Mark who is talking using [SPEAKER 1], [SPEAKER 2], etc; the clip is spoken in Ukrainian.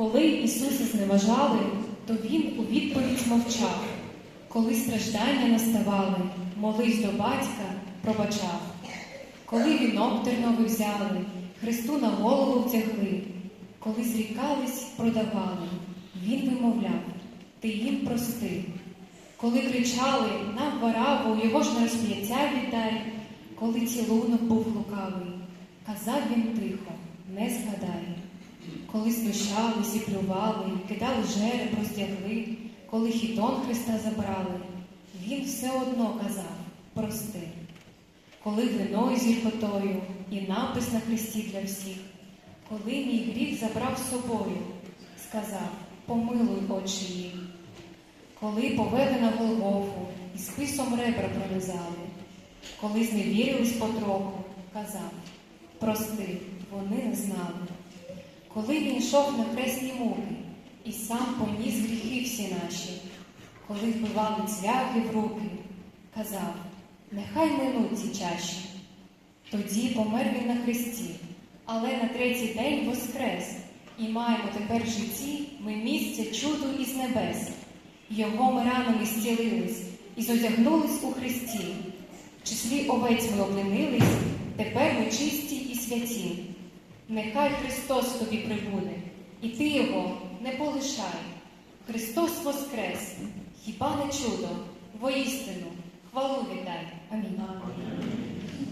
[SPEAKER 1] Коли Ісуса зневажали, то Він у відповідь мовчав. Коли страждання наставали, моливсь до батька, пробачав. Коли вінок терновий взяли, Христу на голову втягли, коли зрікались, продавали, Він вимовляв, ти їм прости. Коли кричали нам вараву, його ж на розп'яття віддай, коли цілунок був лукавий, казав він тихо, не згадай. Коли знущались і плювали, кидали жереб, роздягли, коли хітон Христа забрали, він все одно казав прости. Коли вино із гіркотою і напис на хресті для всіх, коли мій гріх забрав з собою, сказав помилуй очі їх. Коли повели на Голгофу і списом ребра пронизали, коли зневірились потроху, казав прости, вони не знали. Коли він йшов на хресні муки і сам поніс гріхи всі наші, коли вбивали цвяхи в руки, казав, нехай минуть ці чаші. Тоді помер він на хресті, але на третій день воскрес, і маємо тепер в житті ми місце чуду із небес. Його ми ранами зцілились і зодягнулись у Христі. В числі овець ми обленились, тепер ми чисті і святі. Нехай Христос тобі прибуде, і ти його не полишай. Христос воскрес, хіба не чудо, воістину, хвалу віддай. Амінь.